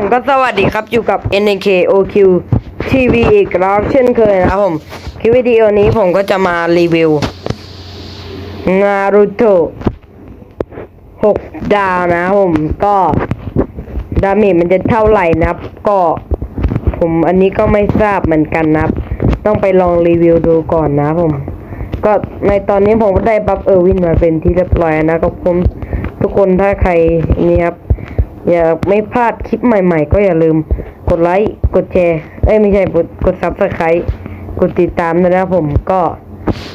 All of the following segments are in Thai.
ผมก็สวัสดีครับอยู่กับ NK OQ TV อีกแล้วเช่นเคยนะครับผมคลิปวิดีโอนี้ผมก็จะมารีวิวนารูโตะ6ดาวนะผมก็ดาเมจมันจะเท่าไหร่นะครับ ก็ผมอันนี้ก็ไม่ทราบเหมือนกันนะครับ ต้องไปลองรีวิวดูก่อนนะผม ก็ในตอนนี้ผมก็ได้บัฟเออร์วินมาเป็นที่เรียบร้อยนะครับผมทุกคนถ้าใครนี่ครับ อย่าไม่พลาดคลิปใหม่ ๆ ก็อย่าลืม กดไลค์ กดแชร์ เอ้ยไม่ใช่ กดกดซับสไครต์กดติดตามด้วยนะครับผมก็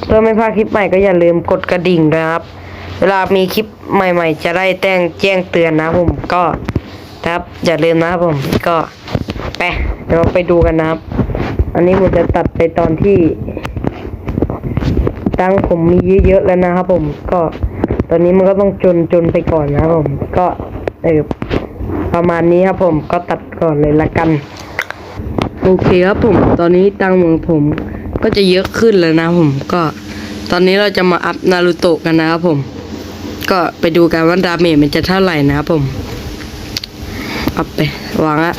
เพื่อไม่พลาดคลิปใหม่ก็อย่าลืมกดกระดิ่งนะครับ เวลามีคลิปใหม่ ๆ จะได้แจ้งแจ้งเตือนนะผมก็ครับอย่าลืมนะครับผมก็ไปเดี๋ยวเราไปดูกันนะครับ อันนี้ผมจะตัดไปตอนที่ ตังผมมีเยอะๆแล้วนะครับผมก็ตอนนี้มันก็ต้องจนจนไปก่อนนะครับผมก็เออ ประมาณนี้ครับผมก็ตัดก่อนเลยละกัน โอเคครับผม ตอนนี้ตังค์ของผมก็จะเยอะขึ้นแล้วนะผมก็ ตอนนี้เราจะมาอัพนารูโตะกันนะครับผม ก็ไปดูกันว่าดาเมจมันจะเท่าไหร่นะครับผมอัพไปวางอะ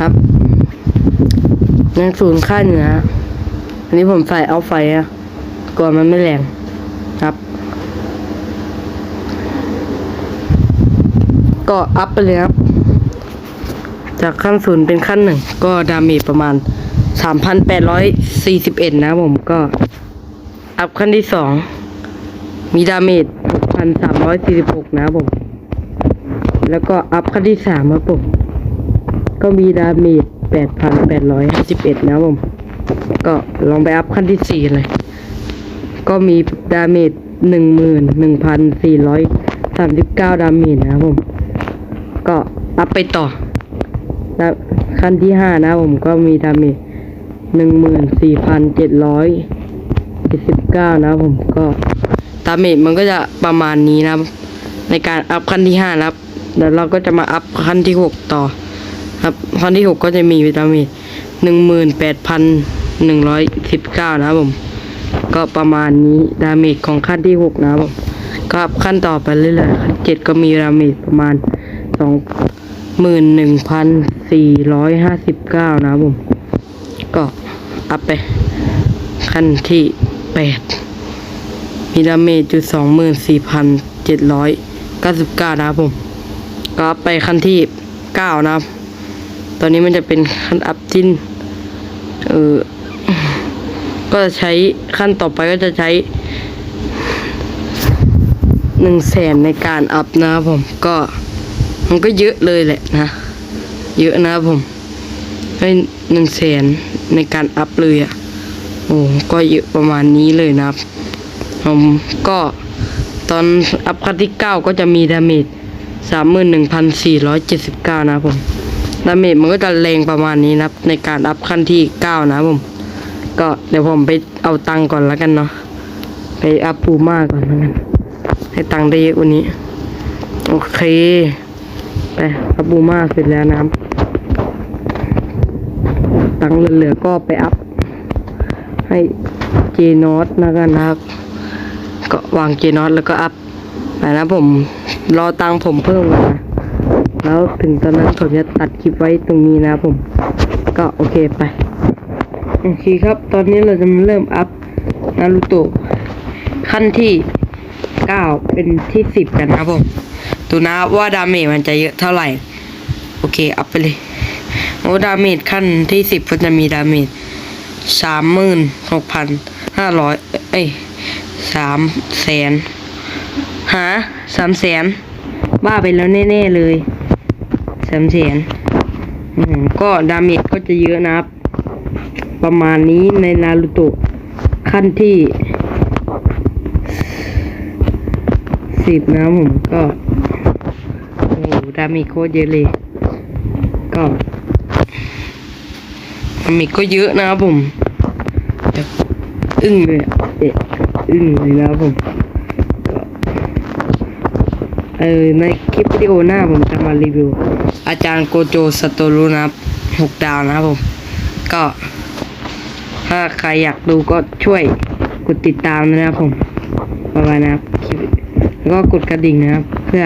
ครับยังศูนย์ค่าเหนืออันนี้ผมใส่เอาไฟอะกลัวมันไม่แรงครับ ก็อัพไปเลยครับจากขั้นศูนย์เป็นขั้นหนึ่งก็ดาเมจประมาณสามพันแปดร้อยสี่สิบเอ็ดนะผมก็ อัพขั้นที่สองมีดาเมจหกพันสามร้อยสี่สิบหกนะผม แล้วก็อัพขั้นที่สามครับผม ก็มีดาเมจแปดพันแปดร้อยห้าสิบเอ็ดนะผม ก็ลองไปอัพขั้นที่สี่เลย ก็มีดาเมจหนึ่งหมื่นหนึ่งพันสี่ร้อยสามสิบเก้าดาเมจนะครับผม ก็อัพไปต่อ แล้วขั้นที่ห้านะผมก็มีดาเมจหนึ่งหมื่นสี่พันเจ็ดร้อยเจ็ดสิบเก้านะผมก็ดาเมจมันก็จะประมาณนี้นะในการอัพขั้นที่ห้านะครับเดี๋ยวเราก็จะมาอัพขั้นที่หกต่อ ครับขั้นที่หกก็จะมีวิตามินหนึ่งหมื่นแปดพันหนึ่งร้อยสิบเก้านะผมก็ประมาณนี้ดาเมจของขั้นที่หกนะผมก็ขั้นต่อไปเรื่อยๆขั้นเจ็ดก็มีดาเมจประมาณ สองหมื่นหนึ่งพันสี่ร้อยห้าสิบเก้านะผม ก็อัพไป ขั้นที่แปดมีดาเมจจุดสองหมื่นสี่พันเจ็ดร้อยเก้าสิบเก้านะผม ก็อัพไปขั้นที่เก้านะครับตอนนี้มันจะเป็นขั้นอัพจิ้นเออก็จะใช้ขั้นต่อไปก็จะใช้หนึ่งแสนในการอัพนะครับผมก็ มันก็เยอะเลยแหละนะ เยอะนะผมให้หนึ่งแสนในการอัพเลยอะ่ะ โอ้ก็เยอะประมาณนี้เลยนะครับ ผมก็ตอนอัพขั้นที่เก้าก็จะมีดาเมจสามหมื่นหนึ่งพันสี่ร้อยเจ็ดสิบเก้านะผมดาเมจมันก็จะแรงประมาณนี้นะครับ ในการอัพขั้นที่เก้านะผม ก็เดี๋ยวผมไปเอาตังก่อนแล้วกันเนาะไปอัพปูม่าก่อนแล้วกันให้ตังได้เยอะกว่านี้ โอเค ไปอัพปูมาเสร็จแล้วนะครับ ตังเหลือๆก็ไปอัพ ให้เจนอตแล้วกันนะครับ ก็วางเจนอตแล้วก็อัพไปนะผมรอตังผมเพิ่มก่อนนะแล้วถึงตอนนั้นผมจะตัดคลิปไว้ตรงนี้นะผม ก็โอเคไปโอเคครับ ตอนนี้เราจะมาเริ่มอัพนารูโตะขั้นที่เก้าเป็นที่สิบกันนะผม ดูนะว่าดาเมจมันจะเยอะเท่าไหร่ โอเคอัพไปเลยโอ้ดาเมจขั้นที่สิบก็จะมีดาเมจสามหมื่นหกพันห้าร้อยเอ้ยสามแสนหาสามแสนบ้าไปแล้วแน่ๆเลยสามแสนก็ดาเมจก็จะเยอะนะครับ ประมาณนี้ในนารูโตะขั้นที่สิบนะผมก็ ดามจโคตรเยอะเลยก็ดามจก็เยอะนะครับผมอึ้งเลยเอ๊ะอึ้งเลยนะครับผมเออในคลิปวิดีโอหน้าผมจะมารีวิว อาจารย์โกโจสโตรุนะครับหกดาวนะครับผม ก็ถ้าใครอยากดูก็ช่วยกดติดตามนะครับผมประมาณนะครับ แล้วก็กดกระดิ่งนะครับ เพื่อ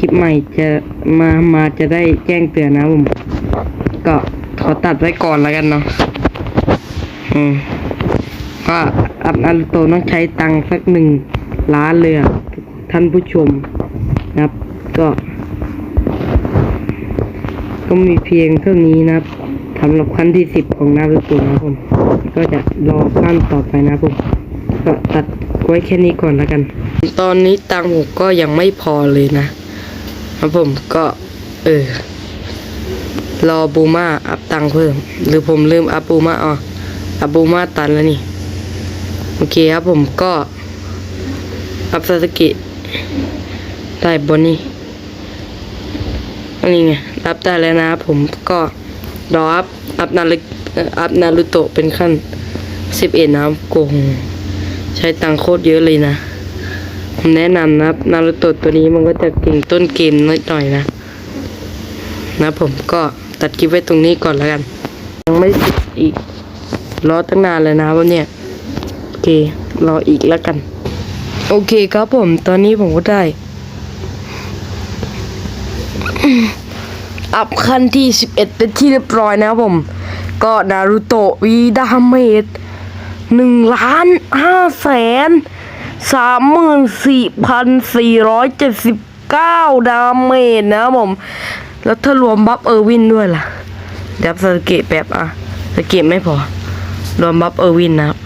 คลิปใหม่จะมามาจะได้แจ้งเตือนนะผม ก็ขอตัดไว้ก่อนแล้วกันเนาะอืมก็อัพนารูโตต้องใช้ตังค์สักหนึ่งล้านเลยท่านผู้ชมนะครับ ก็ ก็มีเพียงเท่านี้นะครับสำหรับขั้นที่สิบของนารูโตนะครับผม ก็จะรอขั้นต่อไปนะครับผม ก็ตัดไว้แค่นี้ก่อนแล้วกัน ตอนนี้ตังค์ผมก็ยังไม่พอเลยนะ ครับผมก็ เออ รอบูมาอัพตังเพิ่ม หรือผมลืมอัพบูมาอ๋ออัพบูมาตันแล้วนี่ โอเคครับผมก็ อัพซาสกิได้บนนี่อันนี้ไงรับได้แล้วนะครับผมก็รออัพอัพนารุอัพนารุโตะเป็นขั้นสิบเอ็ดนะครับโกงใช้ตังโคตรเยอะเลยนะ แนะนำนะครับนารุโตะตัวนี้มันก็จะเก่งต้นเกมนิดหน่อยนะ นะผมก็ตัดคลิปไว้ตรงนี้ก่อนแล้วกัน ยังไม่สิบอีกรอตั้งนานเลยนะวันเนี่ยโอเครออีกแล้วกัน โอเคครับผม ตอนนี้ผมก็ได้ อัพขั้นที่ 11 เป็นที่เรียบร้อยนะครับผม ก็นารูโตะวีดาเมจหนึ่งล้านห้าแสน สามหมื่นสี่พันสี่ร้อยเจ็ดสิบเก้าดาเมจนะผม แล้วถ้ารวมบัฟเออร์วินด้วยล่ะ เดี๋ยวสเกตแบบอะสเกตไม่พอ รวมบัฟเออร์วินนะครับ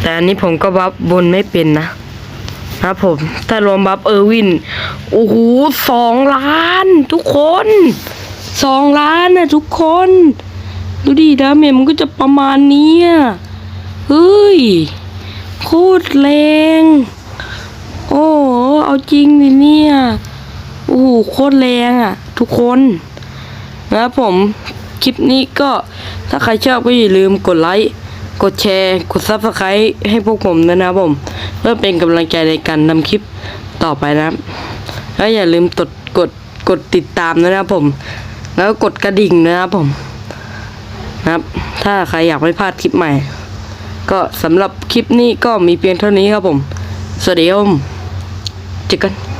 แต่อันนี้ผมก็บัฟบนไม่เป็นนะครับผม ถ้ารวมบัฟเออร์วิน โอ้โหสองล้านทุกคนสองล้านนะทุกคน ดูดิดาเมจมันก็จะประมาณนี้อะ เฮ้ยโคตรแรง โอ้เอาจริงดิเนี่ย โอ้โหโคตรแรงอะ ทุกคนนะครับผม คลิปนี้ก็ถ้าใครชอบก็อย่าลืมกดไลค์กดแชร์ กดซับสไครต์ให้พวกผมด้วยนะครับผม เพื่อเป็นกำลังใจในการนำคลิปต่อไปนะแล้วอย่าลืมกดกดกดติดตามนะครับผม แล้วก็กดกระดิ่งนะครับผม นะครับ ถ้าใครอยากไม่พลาดคลิปใหม่ ก็สำหรับคลิปนี้ก็มีเพียงเท่านี้ครับผม สวัสดีครับเจอกัน